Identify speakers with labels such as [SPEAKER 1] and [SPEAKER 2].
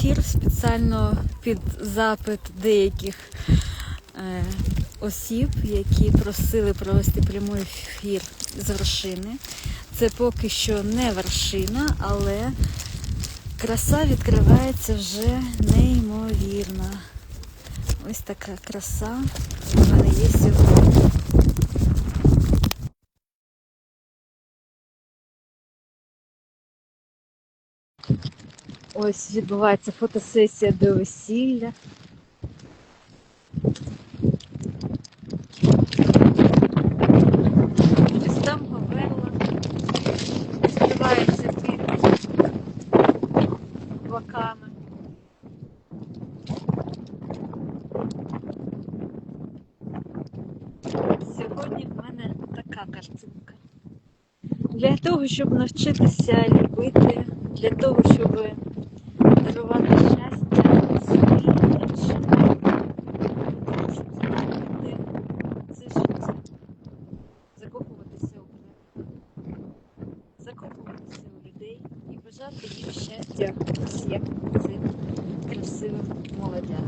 [SPEAKER 1] ефір спеціально під запит деяких е, осіб, які просили провести прямий ефір з вершини. Це поки що не вершина, але краса відкривається вже неймовірна. Ось така краса в мене є сьогодні. Ось відбувається фотосесія до весілля. Ось там Говелла. Співається під облаками. Сьогодні в мене така картинка. Для того, щоб навчитися любити, для того, побажати їм ще всіх красивих молодят.